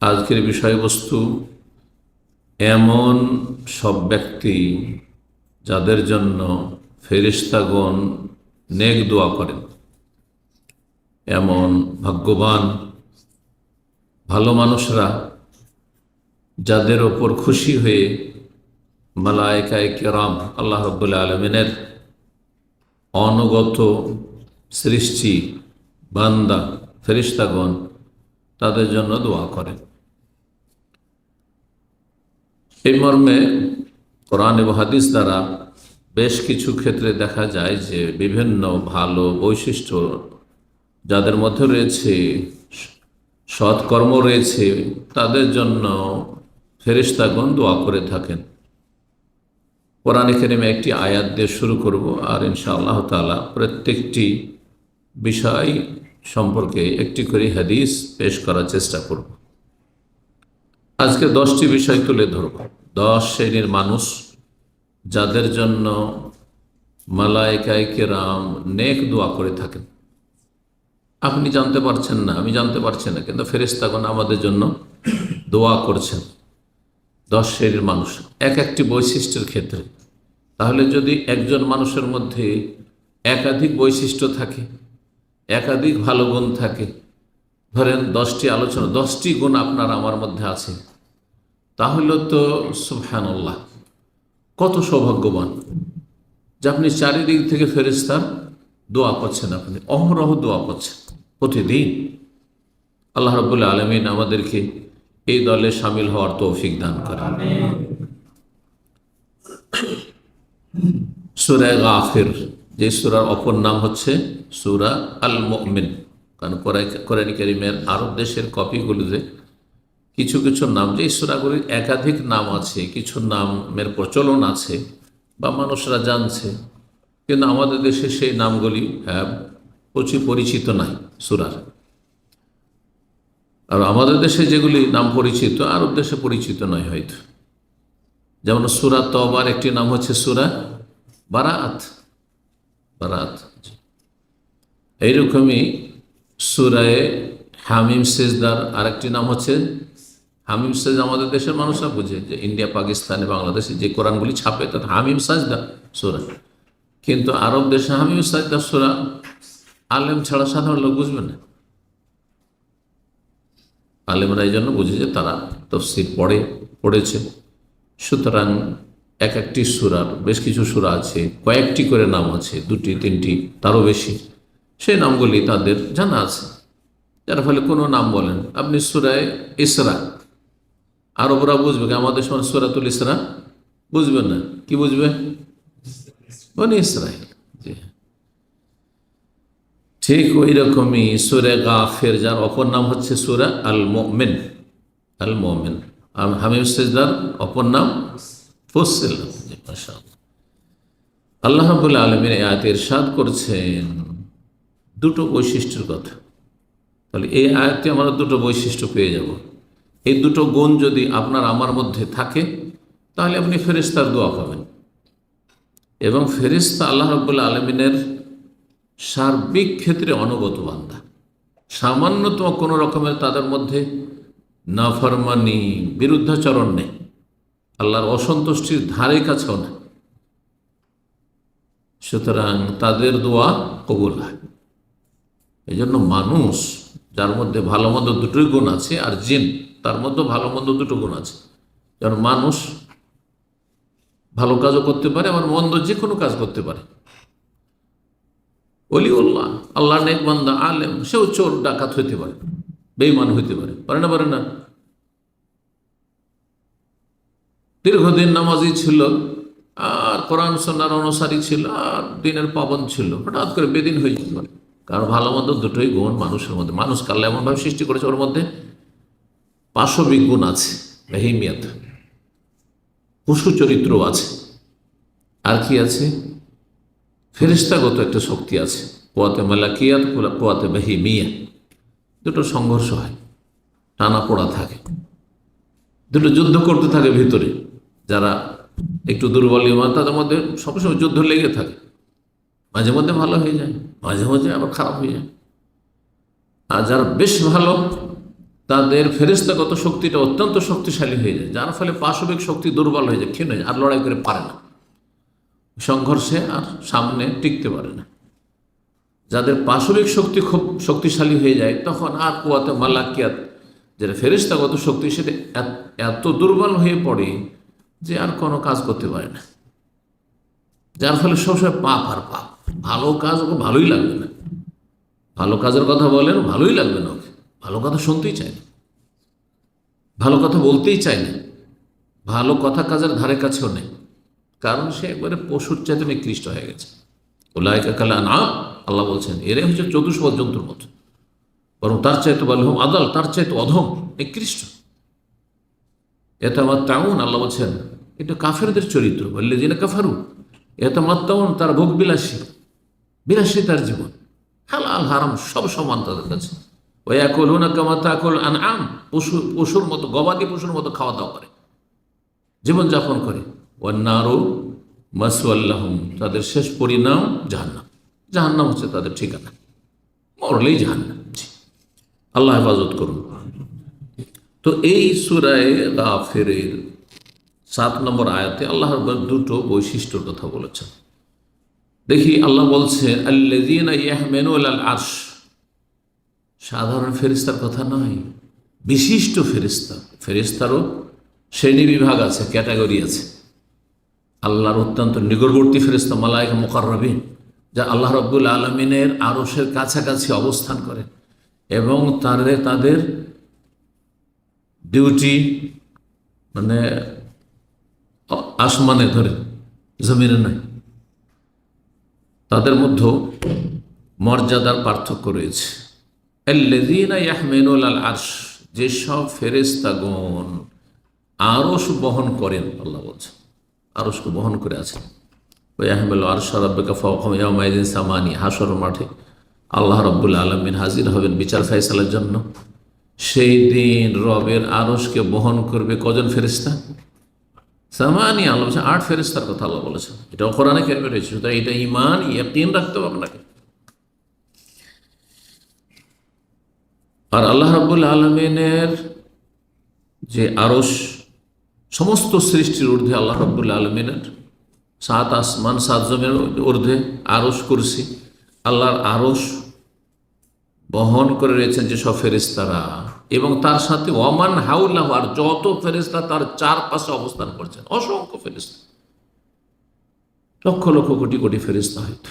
আজকের বিষয়বস্তু এমন সব ব্যক্তি যাদের জন্য ফেরিস্তাগণ নেক দোয়া করেন। এমন ভাগ্যবান, ভালো মানুষরা যাদের ওপর খুশি হয়ে মালায়কায় কেরাম আল্লাহ রব্বুল আলমিনের অনগত সৃষ্টি বান্দা ফেরিস্তাগণ তাদের জন্য দোয়া করেন। এই মর্মে কোরআন এবং হাদিস দ্বারা বেশ কিছু ক্ষেত্রে দেখা যায় যে বিভিন্ন ভালো বৈশিষ্ট্য যাদের মধ্যে রয়েছে, সৎকর্ম রয়েছে, তাদের জন্য ফেরিস্তাগণ দোয়া করে থাকেন। কোরআনে কেরিমে একটি আয়াত দিয়ে শুরু করব আর ইনশা আল্লাহ তালা প্রত্যেকটি বিষয় সম্পর্কে একটি করে হাদিস পেশ করার চেষ্টা করব। আজকে দশটি বিষয় তুলে ধরব। দশ শ্রেণির মানুষ যাদের জন্য মালায়কায় কেরাম নেক দোয়া করে থাকেন। আপনি জানতে পারছেন না, আমি জানতে পারছি না, কিন্তু ফেরেস্তাগণ আমাদের জন্য দোয়া করছেন। দশ শ্রেণির মানুষ, এক একটি বৈশিষ্ট্যের ক্ষেত্রে। তাহলে যদি একজন মানুষের মধ্যে একাধিক বৈশিষ্ট্য থাকে, একাধিক ভালো গুণ থাকে, ধরেন দশটি আলোচনা, দশটি গুণ আপনার আমার মধ্যে আছে। তাহলে তো সুফহানুল্লাহ কত সৌভাগ্যবান যে আপনি চারিদিক থেকে ফেরিস্তার দোয়া পাচ্ছেন আপনি অহরহ দোয়া পাচ্ছেন প্রতিদিন। আল্লাহ রবুল্লা আলমিন আমাদেরকে এই দলে সামিল হওয়ার তৌফিক দান করেন। সুরা গাফির যে সুরার অপর নাম হচ্ছে সুরা আল মমিন কারণ কোরআন করিমের আরব দেশের কপিগুলিতে কিছু কিছু নাম যে সুরাগুলির একাধিক নাম আছে, কিছু নামের প্রচলন আছে বা মানুষরা জানছে, কিন্তু আমাদের দেশে সেই নামগুলি হ্যাঁ প্রচুর পরিচিত নাই সুরার আর আমাদের দেশে যেগুলি নাম পরিচিত, আরব দেশে পরিচিত নয় হয়তো। যেমন সুরা তবার একটি নাম হচ্ছে সুরা বারাত বারাত এইরকমই সুরায় হামিম, সেজদার আরেকটি নাম হচ্ছে হামিম সেজ আমাদের দেশের মানুষরা বুঝে যে ইন্ডিয়া, পাকিস্তানে, বাংলাদেশে যে কোরআনগুলি ছাপে তাতে হামিম সাজদা সুরা। কিন্তু আরব দেশে হামিম সাজদা সুরা আলেম ছাড়া সাধারণ লোক বুঝবে না। আলেমরা এই জন্য বুঝে যে তারা তফসির পড়ে, পড়েছে। সুতরাং এক একটি সুরার বেশ কিছু সুরা আছে, কয়েকটি করে নাম আছে, দুটি, তিনটি, তারও বেশি। সেই নামগুলি তাদের জানা আছে। যার ফলে কোনো নাম বলেন আপনি সুরায় ইসরা আরবরা বুঝবে আমাদের সময় সুরাতুল ইসরা বুঝবেন না। কি বুঝবে? বনি ইসরায়েল ঠিক ওই রকমই সুরে গাফের, যার অপর নাম হচ্ছে সুরা আল মোমেন আল মোমেন হামিম সেজদার অপর নাম ফসিল আল্লাহ রাবুল্লাহ আলমীর আয়াত ইরশাদ করছেন দুটো বৈশিষ্ট্যের কথা। তাহলে এই আয়াতে আমরা দুটো বৈশিষ্ট্য পেয়ে যাব। এই দুটো গুণ যদি আপনার আমার মধ্যে থাকে, তাহলে আপনি ফেরিস্তার দোয়া পাবেন। এবং ফেরিস্তা আল্লাহ রব্বুল্লা আলমিনের সার্বিক ক্ষেত্রে অনুগত বান্ধা সামান্যতম কোনো রকমের তাদের মধ্যে নাফরমানি, বিরুদ্ধাচরণ নেই। আল্লাহর অসন্তুষ্টির ধারে কাছেও না সুতরাং তাদের দোয়া কবুল হয়। এই জন্য মানুষ, যার মধ্যে ভালো মন্দ দুটোই গুণ আছে, আর জিন তার মধ্যে ভালো মন্দ দুটো গুণ আছে। যেমন মানুষ ভালো কাজও করতে পারে, আবার মন্দ যে কোনো কাজ করতে পারে। অলিউল্লাহ আল্লাহ নেক বান্দা, আলেম, সেও চোর, ডাকাত হইতে পারে বেইমান হইতে পারে পারে না পারে না। দীর্ঘদিন নামাজি ছিল, আর কোরআন সন্ন্যার অনুসারী ছিল, আর দিনের পাবন ছিল, হঠাৎ করে বেদিন হয়ে যেতে পারে। কারণ ভালো মন্দ দুটোই গুণ মানুষের মধ্যে। মানুষ কাল্লা এমনভাবে সৃষ্টি করেছে ওর মধ্যে পাশবিক গুণ আছে হিমিয়াত পশু চরিত্র আছে। আর কি আছে? ফেরিস্তাগত একটা শক্তি আছে। পোয়াতে মালাকিয়াত পোয়াতে মিয়া দুটো সংঘর্ষ হয়। টানা পড়া থাকে। দুটো যুদ্ধ করতে থাকে ভিতরে। যারা একটু দুর্বল ইমান তাদের মধ্যে সবসময় যুদ্ধ লেগে থাকে। মাঝে মধ্যে ভালো হয়ে যায়, মাঝে মাঝে আবার খারাপ হয়ে যায়। আর যারা বেশ ভালো তাদের ফেরিস্তাগত শক্তিটা অত্যন্ত শক্তিশালী হয়ে যায়। যার ফলে পাশবিক শক্তি দুর্বল হয়ে যায়, ক্ষীণ হয়ে যায়, আর লড়াই করে পারে না। সংঘর্ষে আর সামনে টিকতে পারে না। যাদের পাশবিক শক্তি খুব শক্তিশালী হয়ে যায়, তখন আর কুয়াতে মালাকিয়াত যেটা ফেরিস্তাগত শক্তি, সেটা এত- দুর্বল হয়ে পড়ে যে আর কোনো কাজ করতে পারে না। যার ফলে সবসময় পাপ আর পাপ। ভালো কাজ ওকে ভালোই লাগবে না। ভালো কাজের কথা বলেন, ভালোই লাগবে না ভালো কথা শুনতেই চায় না। ভালো কথা বলতেই চায় না। ভালো কথা কাজের ধারে কাছেও নেই। কারণ সে একবারে পশুর চাইতে নিকৃষ্ট হয়ে গেছে। ওলাইকা কালা না আল্লাহ বলছেন, এরাই হচ্ছে চতুষ্পদ জন্তুর মতো। বরং তার চাইতে বলহম আদাল, তার চাইতে অধম, নিকৃষ্ট। এটা আমার তাউন আল্লাহ বলছেন, এটা কাফেরদের চরিত্র। বললে যে না কাফারু এটা মাত্তাউন তার ভোগ বিলাসী। বিলাসী তার জীবন। হালাল, হারাম, সব সমান তাদের কাছে। কামাতা আকল আন আম পশু, পশুর মতো, গবাদি পশুর মতো খাওয়া দাওয়া করে, জীবনযাপন করে। ওয়ান্নারও মাসুয়াল্লাহম তাদের শেষ পরিণাম জাহান্নাম। জাহান্নাম হচ্ছে তাদের ঠিকানা। মরলেই জাহান্নাম আল্লাহ হেফাজত করুন। তো এই সুরায় গাফেরের সাত নম্বর আয়াতে আল্লাহ দুটো বৈশিষ্ট্যর কথা বলেছেন। দেখি আল্লাহ বলছে, আল্লাযীনা ইয়াহমিনুল আল আরশ সাধারণ ফেরিস্তার কথা নয়, বিশিষ্ট ফেরিস্তা ফেরিস্তারও শ্রেণি বিভাগ আছে, ক্যাটাগরি আছে। আল্লাহর অত্যন্ত নিকটবর্তী ফেরিস্তা মালাইকা মোকাররবিন, যা আল্লাহ রব্বুল আলমিনের আরসের কাছাকাছি অবস্থান করে এবং তাদের তাদের ডিউটি মানে আসমানে ধরে, জমিনে নয়। তাদের মধ্যে মর্যাদার পার্থক্য রয়েছে। আল আরশ যেসব ফেরেশতাগণ আরশ বহন করেন, আল্লাহ বলছেন, আরশকে বহন করে আছেন। ওই আহমেল আরশ রাব্বিকা ফাওকাহুম সামানি হাসর মাঠে আল্লাহ রাব্বুল আলামিন হাজির হবেন বিচার ফয়সালার জন্য। সেই দিন রবের আরশকে বহন করবে কজন ফেরেশতা? সামানি আল্লাহ বলছেন, আট ফেরেশতার কথা আল্লাহ বলেছেন। এটাও কোরআনে কেন রয়েছে, সুতরাং এটা ইমান ইয়াকিন রাখতে হবে আপনাকে। আর আল্লাহ রাব্বুল আলমিনের যে আরস সমস্ত সৃষ্টির ঊর্ধ্বে আল্লাহ রাব্বুল আলমিনের সাত আসমান, সাত জমের ঊর্ধ্বে আরস কুরসি, আল্লাহর আরস বহন করে রয়েছেন যেসব ফেরিস্তারা এবং তার সাথে ওয়ামান হাউল্লাহ আর যত ফেরেস্তা তার চারপাশে অবস্থান করছেন। অসংখ্য ফেরেস্তা লক্ষ লক্ষ কোটি কোটি ফেরেস্তা হয়তো।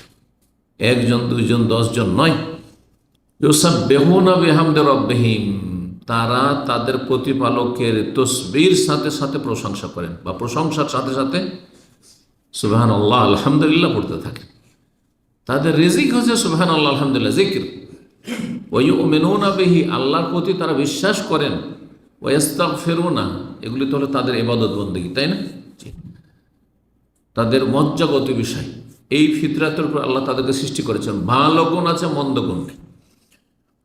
একজন, দুইজন, দশজন নয়। ইউসাব বেহুনা বেহামদে রব্বেহিম। তারা তাদের প্রতিপালকের তসবির সাথে সাথে প্রশংসা করেন বা প্রশংসার সাথে সাথে সুবাহান আল্লাহ আলহামদুলিল্লাহ পড়তে থাকে। তাদের রেজিক হচ্ছে সুবাহান আল্লাহ আলহামদুলিল্লাহ, জিকির। ওই মেনুনা বেহি, আল্লাহর প্রতি তারা বিশ্বাস করেন। ওয়াস্তাক ফেরুনা এগুলি তো হলো তাদের এবাদত বন্দী, তাই না? তাদের মজ্জাগত বিষয়। এই ফিতরাতের উপর আল্লাহ তাদেরকে সৃষ্টি করেছেন। ভালো গুণ আছে, মন্দ গুণ নেই।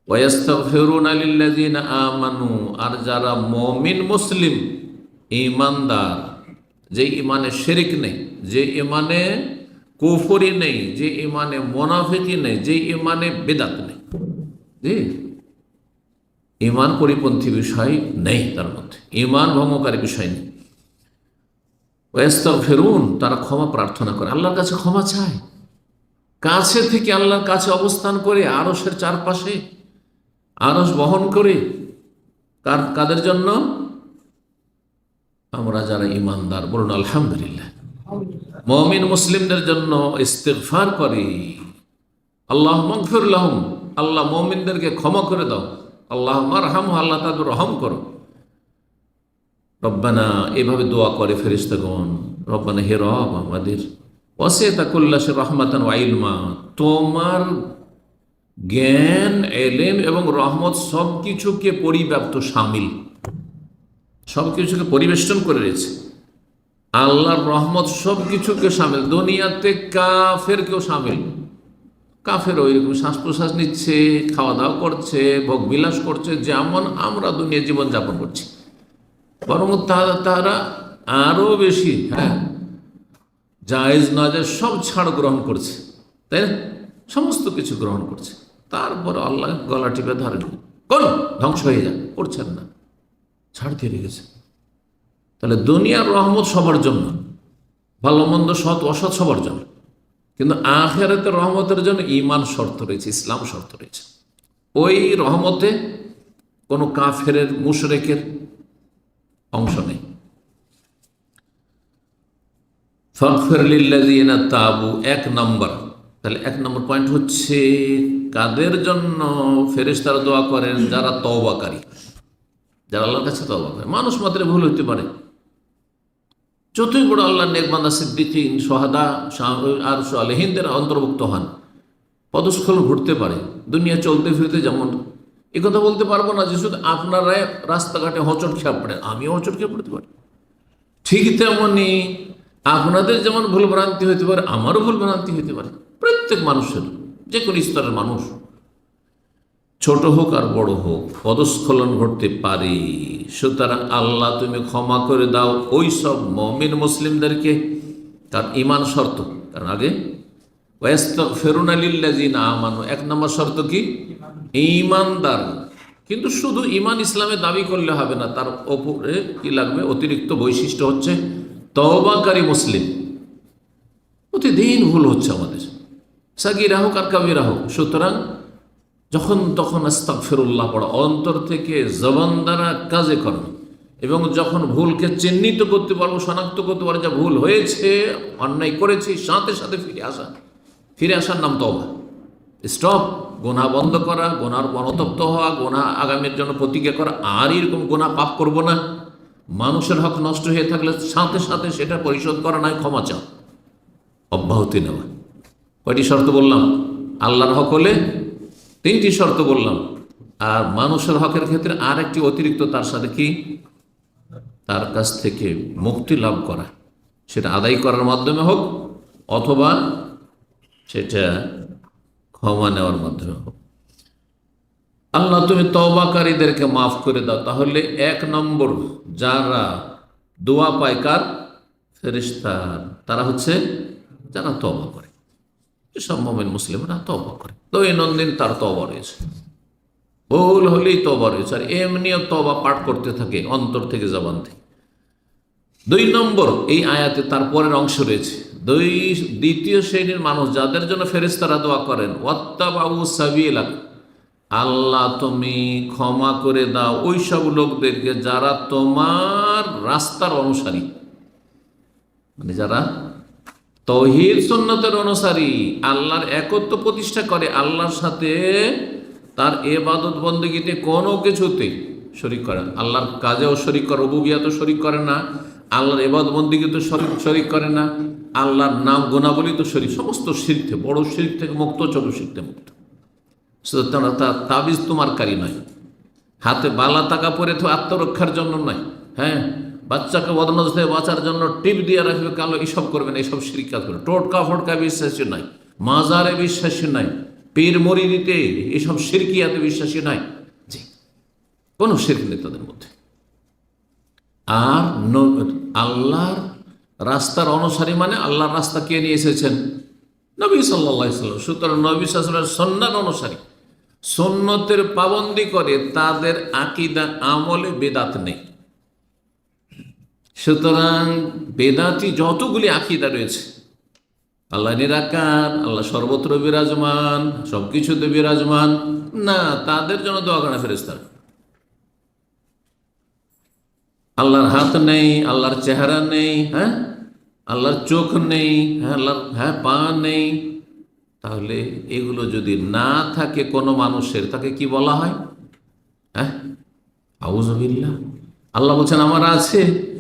ওয়াস্তাগফিরুনা লিল্লাযিনা আমানু, আর যারা মুমিন মুসলিম, ঈমানদার, যে ইমানে শিরিক নেই, যে ইমানে কুফরি নেই, যে ইমানে মোনাফিকি নেই, যে ইমানে বেদাত নেই। জি? ইমান পরিপন্থী বিষয় নেই তার মধ্যে ইমান ভঙ্গকারী বিষয় নেই। ওয়াস্তাগ ফেরুন তারা ক্ষমা প্রার্থনা করে, আল্লাহর কাছে ক্ষমা চায়। কাছে থেকে আল্লাহর কাছে অবস্থান করে আরসের চারপাশে আরস বহন করে, কার, কাদের জন্য? আমরা যারা ইমানদার, বলুন আলহামদুলিল্লাহ। মমিন মুসলিমদের জন্য ইস্তেগফার করে। আল্লাহ মগফিরুল্লাহম আল্লাহ মমিনদেরকে ক্ষমা করে দাও। আল্লাহ মারহাম, আল্লাহ তাদের রহম করো। রব্বানা, এভাবে দোয়া করে ফেরিস্তাগণ রব্বানা, হে রব আমাদের। ওসে তাকুল্লাসে রহমাতান ওয়াইলমা তোমার জ্ঞান এলেম এবং রহমত সব কিছুকে পরিব্যাপ্ত, সামিল। সব কিছুকে পরিবেষ্টন করে রয়েছে। আল্লাহর রহমত সব কিছুকে সামিল। দুনিয়াতে কাফের কেউ সামিল। কাফের ওই রকম শ্বাস প্রশ্বাস নিচ্ছে খাওয়া দাওয়া করছে ভোগ বিলাস করছে, যেমন আমরা দুনিয়া জীবন যাপন করছি। বরং তা- তারা আরও বেশি হ্যাঁ জায়েজ না যায় সব ছাড় গ্রহণ করছে। তাই না? সমস্ত কিছু গ্রহণ করছে। তারপর আল্লাহ গলা টিপে ধরেন, কোন? ধ্বংস হয়ে যান করছেন না। ছাড় দিয়ে রেখেছে। তাহলে দুনিয়ার রহমত সবার জন্য, ভালো মন্দ সৎ অসৎ সবার জন্য। কিন্তু আখেরাতের রহমতের জন্য ইমান শর্ত রয়েছে, ইসলাম শর্ত রয়েছে। ওই রহমতে কোনো কাফের মুশরেকের অংশ নেই। ফরফরলিল্লাদিনা তাবু, এক নম্বর। তাহলে এক নম্বর পয়েন্ট হচ্ছে কাদের জন্য ফেরেশতারা দোয়া করেন? যারা তওবাকারী। যারা আল্লাহর কাছে তওবা করে। মানুষ মাত্র ভুল হতে পারে। যতই বড় আল্লাহ নেকবান্দা, সিদ্দিকিন, সোহাদা আর আলহিনদের অন্তর্ভুক্ত হন পদস্খলন ঘটতে পারে। দুনিয়া চলতে ফিরতে যেমন এ কথা বলতে পারব না যে শুধু আপনারা রাস্তাঘাটে হোঁচট খেয়ে পড়েন, আমিও হোঁচট খেয়ে পড়তে পারি। ঠিক তেমনি আপনাদের যেমন ভুল ভ্রান্তি হতে পারে, আমারও ভুল ভ্রান্তি হতে পারে। প্রত্যেক মানুষের, যে কোনো স্তরের মানুষ। ছোট হোক আর বড় হোক, পদস্খলন ঘটতে পারে। সুতরাং আল্লাহ তুমি ক্ষমা করে দাও ওই সব মমিন মুসলিমদেরকে। তার ইমান শর্ত। কারণ আগে ফেরুন আলিল্লাজিনা এক নম্বর শর্ত কি? ইমানদার কিন্তু শুধু ইমান ইসলামে দাবি করলে হবে না, তার ওপরে কি লাগবে? অতিরিক্ত বৈশিষ্ট্য হচ্ছে তওবাকারী মুসলিম। প্রতিদিন ভুল হচ্ছে আমাদের। সাগিরা হোক আর কাবিরা হোক সুতরাং যখন তখন আস্তাক ফেরুল্লাহ পড়া, অন্তর থেকে জবান দ্বারা কাজে করেন এবং যখন ভুলকে চিহ্নিত করতে পারব শনাক্ত করতে পারব যা ভুল হয়েছে, অন্যায় করেছি, সাথে সাথে ফিরে আসা। ফিরে আসার নাম তবা স্টপ। গোনা বন্ধ করা গোনার মনতপ্ত হওয়া গোনা আগামীর জন্য প্রতিজ্ঞা করা। আর এরকম গোনা পাপ করব না। মানুষের হক নষ্ট হয়ে থাকলে সাথে সাথে সেটা পরিশোধ করা নয়, ক্ষমা চাও। অব্যাহতি নেওয়া। কয়টি শর্ত বললাম? আল্লাহর হক হলে তিনটি শর্ত বললাম। আর মানুষের হকের ক্ষেত্রে আর একটি অতিরিক্ত তার সাথে কি? তার কাছ থেকে মুক্তি লাভ করা। সেটা আদায় করার মাধ্যমে হোক অথবা সেটা ক্ষমা নেওয়ার মাধ্যমে হোক। আল্লাহ তুমি তওবাকারীদেরকে মাফ করে দাও। তাহলে এক নম্বর যারা দোয়া পায় কার? ফেরিস্তার তারা হচ্ছে যারা তবা করে। সব মোমেন মুসলিমরা তবা করে। দৈনন্দিন তার তবা রয়েছে। ভুল হলেই তবা রয়েছে, আর এমনিও তবা পাঠ করতে থাকে অন্তর থেকে, জবান থেকে। দুই নম্বর, এই আয়াতে তার পরের অংশ রয়েছে। দুই, দ্বিতীয় শ্রেণির মানুষ যাদের জন্য ফেরেস্তারা দোয়া করেন ওয়াত্তাবাবু সাবিলা, আল্লাহ তুমি ক্ষমা করে দাও ওই সব লোকদেরকে যারা তোমার রাস্তার অনুসারী। মানে যারা তহিদ সুন্নতের অনুসারী আল্লাহর একত্ব প্রতিষ্ঠা করে আল্লাহর সাথে তার এবাদত বন্দগীতে কোনো কিছুতে শরিক করে না। আল্লাহর কাজেও শরিক করে, রবুবিয়াতেও শরিক করে না। আল্লাহর এবাদ বন্দিকে শরিক শরিক করে না। আল্লাহর নাম গুণাবলী তো শরিক। সমস্ত শির থেকে, বড় শির থেকে মুক্ত, ছোট শির থেকে মুক্ত। তার তাবিজ তোমার কারি নয়। হাতে বালা টাকা পরে তো আত্মরক্ষার জন্য নয়। হ্যাঁ? বাচ্চাকে বদনজ থেকে বাঁচার জন্য টিপ দিয়ে রাখবে, কালো এইসব করবে না এইসব শিরিক কাজ করবে টোটকা ফটকা বিশ্বাসী নাই, মাজারে বিশ্বাসী নাই, পীর মরি দিতে এসব সিরকিয়াতে বিশ্বাসী নাই। জি, কোনো শির্ক নেই তাদের মধ্যে। আর আল্লাহর রাস্তার অনুসারী মানে আল্লাহর রাস্তা কে নিয়ে এসেছেন? নবী সাল্লাহ সাল্লাম। সুতরাং নবী সাল্লামের সন্ন্যান অনুসারী। সন্ন্যতের পাবন্দি করে তাদের আকিদা আমলে বেদাত নেই। সুতরাং বেদাতি যতগুলি আকিদা রয়েছে আল্লাহ নিরাকার, আল্লাহ সর্বত্র বিরাজমান সব কিছুতে বিরাজমান, না, তাদের জন্য দোয়া করে ফেরেস্তার আল্লাহর হাত নেই, আল্লাহর চেহারা নেই হ্যাঁ? আল্লাহর চোখ নেই হ্যাঁ আল্লাহর হ্যাঁ পা নেই। তাহলে এগুলো যদি না থাকে কোনো মানুষের, তাকে কি বলা হয়? হ্যাঁ? আউজবিল্লা আল্লাহ বলছেন, আমার আছে।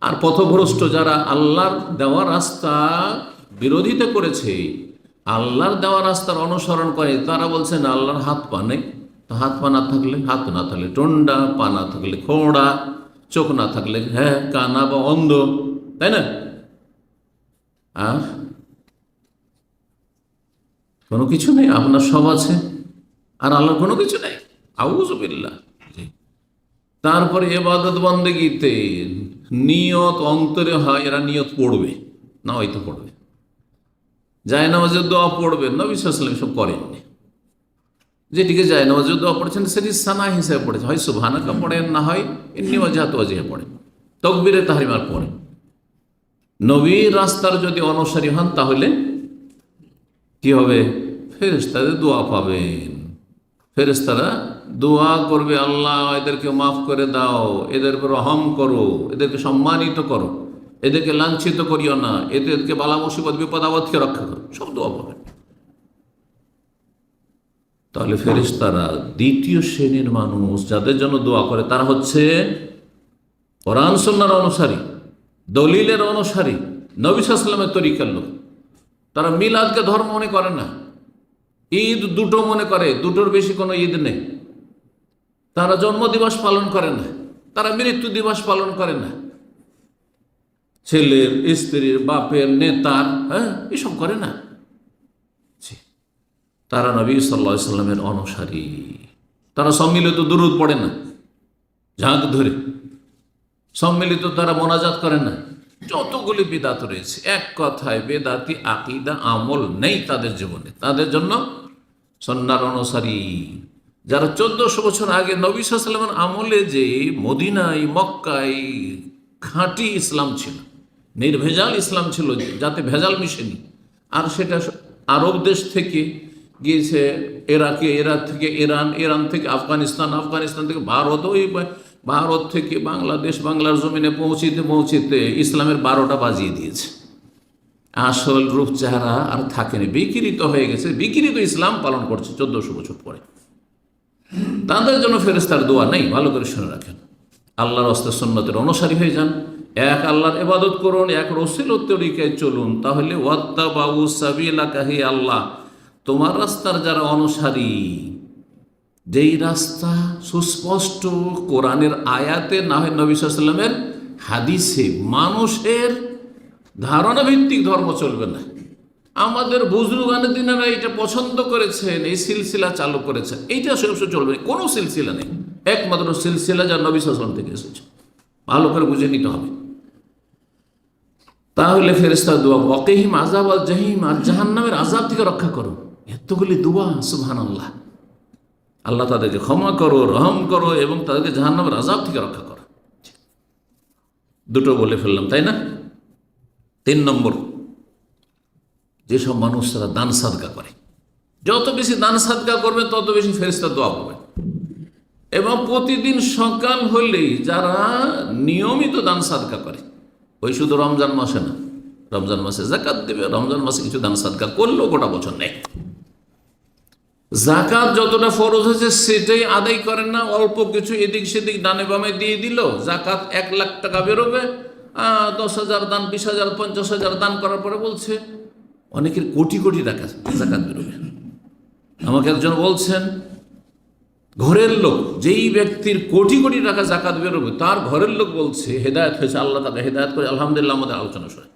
আর পথভ্রষ্ট যারা আল্লাহর দেওয়া রাস্তা বিরোধিতা করেছে, আল্লাহর দেওয়া রাস্তার অনুসরণ করে, তারা বলছেন আল্লাহর হাত পা নেই। তো হাত পা না থাকলে, হাত না থাকলে টন্ডা, পা না থাকলে খোঁড়া, চোখ না থাকলে হ্যাঁ কানা বা অন্ধ, তাই না? আর কোনো কিছু নেই, আপনার সব আছে। আর আল্লাহর কোনো কিছু নেই। আউজবিল্লা তারপরে এবাদত বন্দেগীতে নিয়ত অন্তরে হয়, এরা নিয়ত পড়বে, না হয়তো পড়বে। যায় নামাজের দোয়া পড়বে, নবী সাল্লাম সব করেননি। যেটিকে যায় না দোয়া পড়েছেন সেটি সানা হিসেবে পড়েছে হয় সুবহানাকা পড়েন, না হয় এমনি ওয়াজাহাত ওয়াজিহে পড়ে তকবিরে তাহারিমার পড়ে নবীর রাস্তার যদি অনুসারী হন, তাহলে কি হবে? ফেরেস্তাদের দোয়া পাবেন। ফেরেস্তারা দোয়া করবে আল্লাহ, এদেরকে মাফ করে দাও এদের রহম করো, এদেরকে সম্মানিত করো, এদেরকে লাঞ্ছিত করিও না, এদেরকে বালা মুসিবত, বিপদ রক্ষা করো, সব দোয়া পাবে তাহলে ফেরেশতারা দ্বিতীয় শ্রেণির মানুষ, যাদের জন্য দোয়া করে, তারা হচ্ছে কোরআন অনুসারী, দলিলের অনুসারী, নবী সাল্লামের তরিকার লোক। তারা মিলাদকে ধর্ম মনে করে না। ঈদ দুটো মনে করে, দুটোর বেশি কোনো ঈদ নেই। তারা জন্ম দিবস পালন করে না, তারা মৃত্যু দিবস পালন করে না। ছেলের, স্ত্রীর, বাপের, নেতার হ্যাঁ এসব করে না। তারা নবী সাল্লা সাল্লামের অনুসারী। তারা সম্মিলিত দুরুদ পড়ে না, ঝাঁক ধরে। সম্মিলিত তারা মোনাজাত করে না। যতগুলি বেদাত রয়েছে, এক কথায় বেদাতি, আকিদা, আমল নেই তাদের জীবনে। তাদের জন্য সন্ন্যার অনুসারী। যারা চোদ্দশো বছর আগে নবী সাল্লামের আমলে যে মদিনায়, মক্কায় খাঁটি ইসলাম ছিল, নির্ভেজাল ইসলাম ছিল, যাতে ভেজাল মিশেনি, আর সেটা আরব দেশ থেকে গিয়েছে এরাকে এরাক থেকে ইরান ইরান থেকে আফগানিস্তান আফগানিস্তান থেকে ভারত, ওই ভারত থেকে বাংলাদেশ, বাংলার জমিনে পৌঁছিতে পৌঁছিতে ইসলামের বারোটা বাজিয়ে দিয়েছে। আসল রূপ চেহারা আর থাকেনি বিকিরিত হয়ে গেছে বিকিরিত ইসলাম পালন করছে চোদ্দশো বছর পরে। তাদের জন্য ফেরেস্তার দোয়া নেই, ভালো করে শুনে রাখেন। আল্লাহর অস্তে সন্ন্যতের অনুসারী হয়ে যান। এক আল্লাহর এবাদত করুন, এক রসিল তরিকায় চলুন। তাহলে ওয়াত্তা বাবু সাবিলা কাহি আল্লাহ, তোমার রাস্তার যারা অনুসারী, যেই রাস্তা সুস্পষ্ট কোরআনের আয়াতে না হয় নবী সাল্লামের হাদিসে মানুষের ধারণা ভিত্তিক ধর্ম চলবে না। আমাদের বুজরুগান দিনেরা এটা পছন্দ করেছেন, এই সিলসিলা চালু করেছেন। এইটা সবসময় চলবে কোনো সিলসিলা নেই। একমাত্র সিলসিলা যা নবী সাল্লাম থেকে এসেছে। ভালো করে বুঝে নিতে হবে। তাহলে ফেরেস্তা দোয়া বকেহিম আজাব আল জাহিম, আর জাহান্নামের আজাব থেকে রক্ষা করো। এতগুলি দোয়া সুহান আল্লাহ আল্লাহ তাদেরকে ক্ষমা করো, রহম করো, এবং তাদেরকে জাহান্নামের আজাব থেকে রক্ষা করো। দুটো বলে ফেললাম, তাই না? তিন নম্বর যেসব মানুষ তারা দান সাদকা করে। যত বেশি দান সাদকা করবে, তত বেশি ফেরিস্তা দোয়া পাবে এবং প্রতিদিন সকাল হলেই যারা নিয়মিত দান সাদকা করে, ওই শুধু রমজান মাসে না, রমজান মাসে জাকাত দেবে, রমজান মাসে কিছু দান সাদকা করলেও গোটা বছর নেই। জাকাত যতটা ফরজ হয়েছে সেটাই আদায় করেন না, অল্প কিছু এদিক সেদিক ডানে বামে দিয়ে দিল জাকাত এক লাখ টাকা বেরোবে দশ হাজার দান, বিশ হাজার, পঞ্চাশ হাজার দান করার পরে বলছে অনেকের কোটি কোটি টাকা জাকাত বেরোবে। আমাকে একজন বলছেন, ঘরের লোক, যেই ব্যক্তির কোটি কোটি টাকা জাকাত বেরোবে, তার ঘরের লোক বলছে, হেদায়ত হয়েছে আল্লাহ তাকে হেদায়ত করে, আলহামদুলিল্লাহ আমাদের আলোচনা শুনে।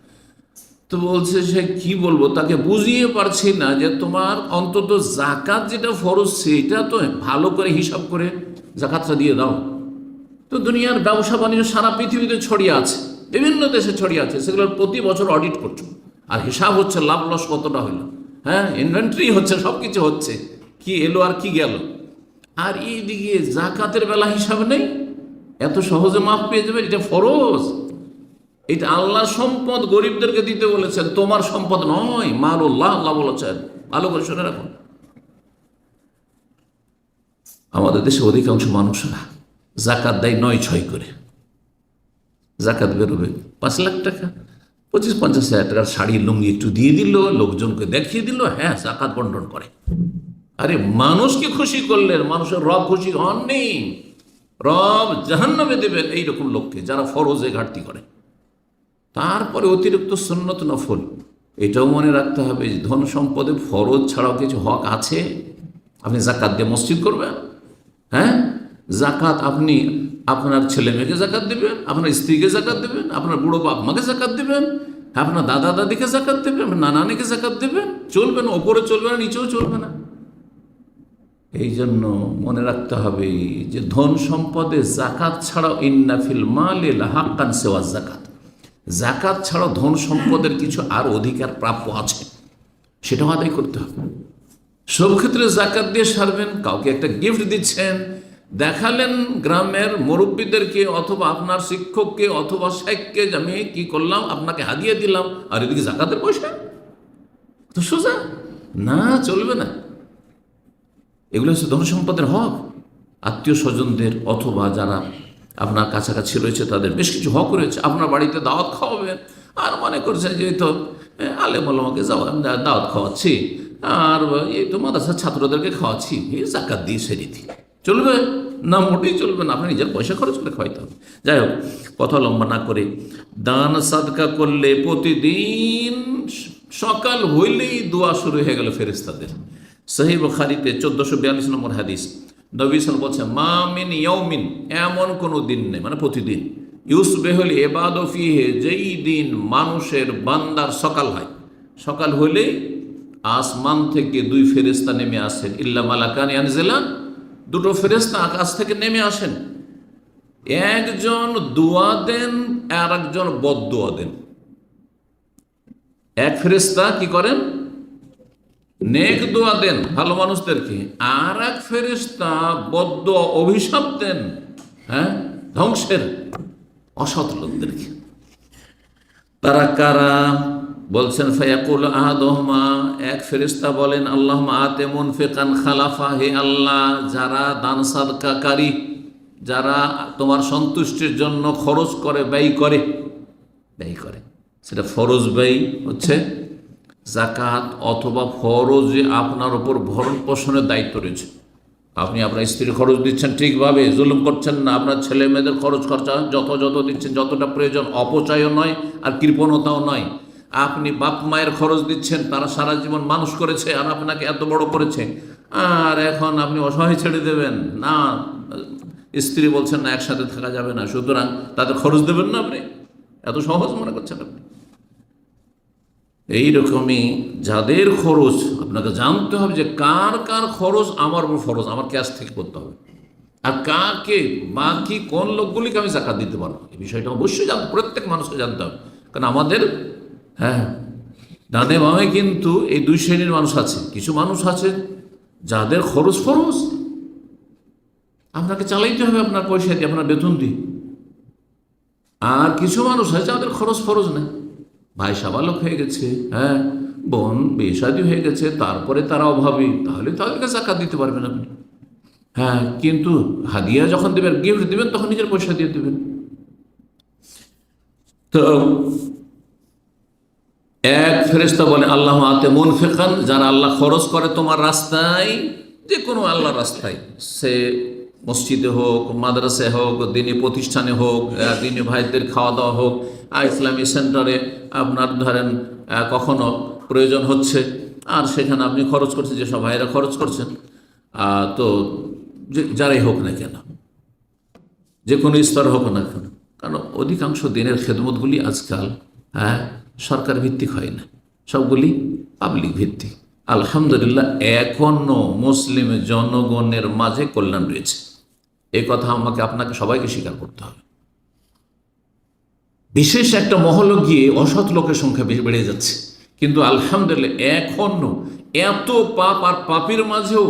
তো বলছে সে, কি বলব, তাকে বুঝিয়ে পারছি না যে তোমার অন্তত জাকাত যেটা ফরজ, সেটা তো ভালো করে হিসাব করে জাকাতটা দিয়ে দাও। তো দুনিয়ার ব্যবসা বাণিজ্য সারা পৃথিবীতে ছড়িয়ে আছে, বিভিন্ন দেশে ছড়িয়ে আছে, সেগুলোর প্রতি বছর অডিট করছ। আর হিসাব হচ্ছে লাভ লস কতটা হইল? হ্যাঁ ইনভেন্টরি হচ্ছে সব কিছু হচ্ছে। কি এলো আর কি গেল? আর এইদিকে জাকাতের বেলা হিসাব নেই? এত সহজে মাফ পেয়ে যাবে এটা ফরজ। এটা আল্লাহ সম্পদ গরিবদেরকে দিতে বলেছেন, তোমার সম্পদ নয় মারুল্লাহ আল্লাহ বলেছেন। ভালো করে শুনে রাখুন। আমাদের দেশে অধিকাংশ মানুষরা জাকাত দেয় নয় ছয় করে। জাকাত বেরোবে পাঁচ লাখ টাকা। পঁচিশ পঞ্চাশ হাজার টাকার শাড়ি লুঙ্গি একটু দিয়ে দিল, লোকজনকে দেখিয়ে দিল হ্যাঁ জাকাত বন্টন করে। আরে, মানুষকে খুশি করলেন, মানুষের রব খুশি হননি রব জাহান্নামে দেবেন এইরকম লোককে, যারা ফরজে ঘাটতি করে। তারপরে অতিরিক্ত সন্ন্যত নফল। এটাও মনে রাখতে হবে যে ধন সম্পদে ফরজ ছাড়াও কিছু হক আছে? আপনি জাকাত দিয়ে মসজিদ করবেন? হ্যাঁ? জাকাত আপনি আপনার ছেলে মেয়েকে জাকাত দেবেন, আপনার স্ত্রীকে জাকাত দেবেন, আপনার বুড়ো বাপ মাকে জাকাত দেবেন, আপনার দাদা দাদিকে জাকাত দেবেন, আপনার নানানিকে জাকাত দেবেন, চলবে না, ওপরে চলবে না, নিচেও চলবে না। এই জন্য মনে রাখতে হবে যে ধন সম্পদে জাকাত ছাড়াও ইন্নাফিল মালে হাক্কান সেওয়া জাকাত। জাকাত ছাড়াও ধন সম্পদের কিছু আর অধিকার প্রাপ্য আছে, সেটাও আদায় করতে হবে। সব ক্ষেত্রে জাকাত দিয়ে সারবেন, কাউকে একটা গিফট দিচ্ছেন দেখালেন গ্রামের মুরব্বীদেরকে অথবা আপনার শিক্ষককে অথবা শেখকে আমি কি করলাম, আপনাকে হাদিয়ে দিলাম, আর এদিকে জাকাতের পয়সা? তো সোজা? না, চলবে না। এগুলো হচ্ছে ধনসম্পদের হক। আত্মীয় স্বজনদের অথবা যারা আপনার কাছাকাছি রয়েছে, তাদের বেশ কিছু হক রয়েছে। আপনার বাড়িতে দাওয়াত খাওয়াবেন। আর মনে করছেন যে তো আলেম আলমাকে দাওয়াত খাওয়াচ্ছি। আর এই তো মাদ্রাসার ছাত্রদেরকে খাওয়াচ্ছি। এই জাকাত দিয়ে সেরে দিই। চলবে? না, মোটেই চলবে না। আপনি নিজের পয়সা খরচ করে খাওয়াইতে হবে। যাই হোক, কথা লম্বা না করে দান সাদকা করলে প্রতিদিন সকাল হইলেই দোয়া শুরু হয়ে গেল ফেরেস্তাদের সহি বখারিতে চোদ্দশো বিয়াল্লিশ নম্বর হাদিস। নবী বলছে মা মিন ইয়ৌমিন এমন কোনো দিন নেই মানে প্রতিদিন। ইউস বেহল এবাদ ফিহে, যেই দিন মানুষের বান্দার সকাল হয়। সকাল হইলেই আসমান থেকে দুই ফেরেস্তা নেমে আসেন। ইল্লা মালাকান ইয়ানজেলান দুটো ফেরেস্তা আকাশ থেকে নেমে আসেন। একজন দোয়া দেন আর একজন বদোয়া দেন। এক ফেরেস্তা কি করেন? নেক দোয়া দেন ভালো মানুষদেরকে। আর এক ফেরেস্তা বদ্ধ অভিশাপ দেন হ্যাঁ ধ্বংসের অসৎ লোকদেরকে। তারা কারা? বলছেন, ফায়াকুল আহাদহমা এক ফেরিস্তা বলেন আল্লাহ আতে মুনফিকান খালাফা, হে আল্লাহ, যারা দান সাদকাকারী, যারা তোমার সন্তুষ্টির জন্য খরচ করে, ব্যয় করে। ব্যয় করে। সেটা ফরজ ব্যয় হচ্ছে। জাকাত অথবা ফরজে আপনার ওপর ভরণ পোষণের দায়িত্ব রয়েছে। আপনি আপনার স্ত্রীর খরচ দিচ্ছেন ঠিকভাবে, জুলুম করছেন না, আপনার ছেলে মেয়েদের খরচ খরচা যত যত দিচ্ছেন, যতটা প্রয়োজন, অপচয়ও নয় আর কৃপণতাও নয়। আপনি বাপ মায়ের খরচ দিচ্ছেন, তারা সারা জীবন মানুষ করেছে আর আপনাকে এত বড় করেছে। আর এখন আপনি অসহায় ছেড়ে দেবেন। না, স্ত্রী বলছেন না, একসাথে থাকা যাবে না। সুতরাং তাদের খরচ দেবেন না আপনি। এত সহজ মনে করছেন আপনি? এইরকমই যাদের খরচ, আপনাকে জানতে হবে যে কার কার খরচ, আমার উপর খরচ, আমার ক্যাশ থেকে করতে হবে। আর কাকে, বাকি কোন লোকগুলিকে আমি জাকাত দিতে পারব? এই বিষয়টা অবশ্যই জানতে প্রত্যেক মানুষকে জানতে হবে। কারণ আমাদের হ্যাঁ ডানে বামে কিন্তু এই দুই শ্রেণির মানুষ আছে। কিছু মানুষ আছে যাদের খরচ ফরচ আপনাকে চালাইতে হবে আপনার পয়সা দিয়ে, আপনার বেতন দিয়ে। আর কিছু মানুষ আছে যাদের খরচ ফরচ নেই ভাই সাবালক হয়ে গেছে হ্যাঁ বোন বেসাদি হয়ে গেছে, তারপরে তারা অভাবী, তাহলে তাদেরকে জাকাত দিতে পারবেন আপনি। হ্যাঁ কিন্তু হাদিয়া যখন দেবেন গিফট দেবেন, তখন নিজের পয়সা দিয়ে দেবেন। তো এক ফেরেস্তা বলে, আল্লাহ আতে মন ফেকান যারা আল্লাহ খরচ করে তোমার রাস্তায় যে কোনো আল্লাহ রাস্তায়, সে মসজিদে হোক মাদ্রাসে হোক, দিনী প্রতিষ্ঠানে হোক দিনী ভাইদের খাওয়া দাওয়া হোক আর ইসলামী সেন্টারে আপনার ধরেন কখনো প্রয়োজন হচ্ছে, আর সেখানে আপনি খরচ করছেন, যেসব ভাইয়েরা খরচ করছেন তো যারাই হোক না কেন যে কোনো স্তর হোক না কেন, কারণ অধিকাংশ দিনের খেদমতগুলি আজকাল হ্যাঁ সরকার ভিত্তিক হয় না। সবগুলি পাবলিক ভিত্তিক আলহামদুলিল্লাহ এখনও মুসলিম জনগণের মাঝে কল্যাণ রয়েছে। এই কথা আমাকে, আপনাকে সবাইকে স্বীকার করতে হবে। বিশেষ একটা মহল গিয়ে অসৎ লোকের সংখ্যা বেড়ে যাচ্ছে। কিন্তু আলহামদুলিল্লাহ এখনও এত পাপ আর পাপের মাঝেও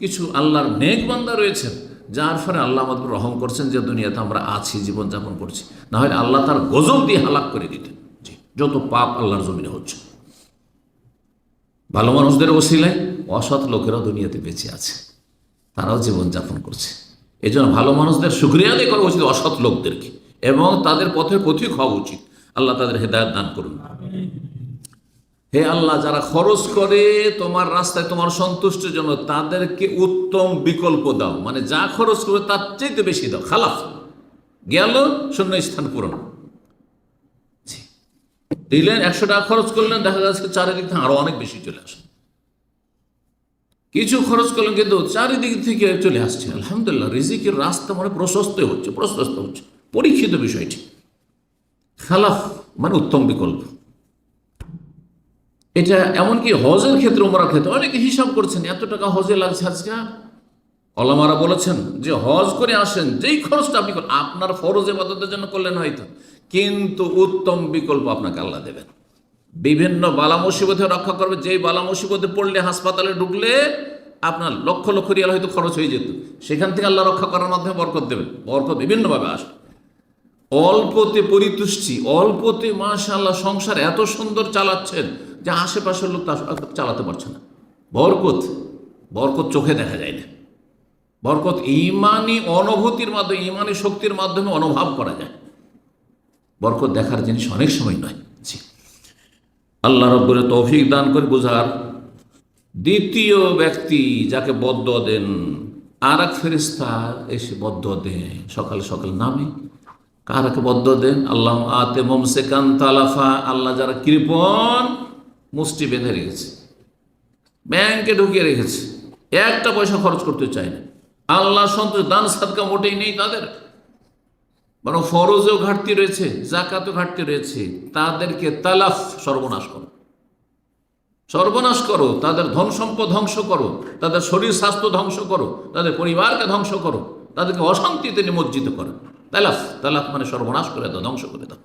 কিছু আল্লাহর নেক বান্দা রয়েছেন, যার ফলে আল্লাহ আমাদের রহম করছেন যে দুনিয়াতে আমরা আছি, জীবনযাপন করছি। না হয় আল্লাহ তার গজব দিয়ে হালাক করে দিতেন। যত পাপ আল্লাহর জমিনে হচ্ছে। ভালো মানুষদের ওসিলায় অসৎ লোকেরাও দুনিয়াতে বেঁচে আছে। তারাও জীবনযাপন করছে। এই জন্য ভালো মানুষদের সুক্রিয়া আদায় করা উচিত অসৎ লোকদেরকে এবং তাদের পথের পথিক হওয়া উচিত। আল্লাহ তাদের হেদায়ত দান করুন। হে আল্লাহ, যারা খরচ করে তোমার রাস্তায় তোমার সন্তুষ্টির জন্য তাদেরকে উত্তম বিকল্প দাও। মানে যা খরচ করবে তার চাইতে বেশি দাও। খালাফ গেল, শূন্য স্থান পূরণ। দিলেন একশো টাকা খরচ করলেন, দেখা যাচ্ছে চারিদিক থেকে আরও অনেক বেশি চলে আসে। কিছু খরচ করলেন, কিন্তু চারিদিক থেকে চলে আসছে। আলহামদুলিল্লাহ, রিজিকের রাস্তা মানে প্রশস্ত হচ্ছে প্রশস্ত হচ্ছে। পরীক্ষিত বিষয়টি খালাফ মানে উত্তম বিকল্প। এটা এমনকি হজের ক্ষেত্রে ওমরার ক্ষেত্রে অনেকে হিসাব করছেন, এত টাকা হজে লাগছে আজকে? অলামারা বলেছেন যে হজ করে আসেন, যেই খরচটা আপনি আপনার ফরজ এবাদতের জন্য করলেন হয়তো। কিন্তু উত্তম বিকল্প আপনাকে আল্লাহ দেবেন। বিভিন্ন বালা মুসিবতে রক্ষা করবে, যেই বালা মুসিবতে পড়লে হাসপাতালে ঢুকলে আপনার লক্ষ লক্ষ রিয়াল হয়তো খরচ হয়ে যেত। সেখান থেকে আল্লাহ রক্ষা করার মাধ্যমে বরকত দেবেন। বরকত বিভিন্নভাবে আসে অল্পতে পরিতুষ্টি, অল্পতে মাশাল্লাহ সংসার এত সুন্দর চালাচ্ছেন যে আশেপাশের লোক চালাতে পারছে না। বরকত বরকত চোখে দেখা যায় না। বরকত ইমানি অনুভূতির মাধ্যমে ইমানি শক্তির মাধ্যমে অনুভব করা যায়। বরকত দেখার জিনিস অনেক সময় নয়। জি। আল্লাহ রব্বুরে তৌফিক দান করে বোঝার। দ্বিতীয় ব্যক্তি যাকে বদ্ধ দেন আর এক ফেরিস্তা এসে বদ্ধ দেন সকাল সকাল নামে। কারাকে বদ্ধ দেন? আল্লাহ আতে মমসে কান তালাফা, আল্লাহ যারা কৃপণ মুষ্টি বেঁধে রেখেছে। ব্যাংকে ঢুকিয়ে রেখেছে। একটা পয়সা খরচ করতে চায় না। আল্লাহ সন্তোষ দান, সাদকা মোটেই নেই তাদের। বরং ফরজেও ঘাটতি রয়েছে জাকাতও ঘাটতি রয়েছে, তাদেরকে তালাফ সর্বনাশ করো। সর্বনাশ করো, তাদের ধন সম্পদ ধ্বংস করো, তাদের শরীর স্বাস্থ্য ধ্বংস করো, তাদের পরিবারকে ধ্বংস করো, তাদেরকে অশান্তিতে নিমজ্জিত করো। তালাফ তালাফ মানে সর্বনাশ করে দাও, ধ্বংস করে দাও।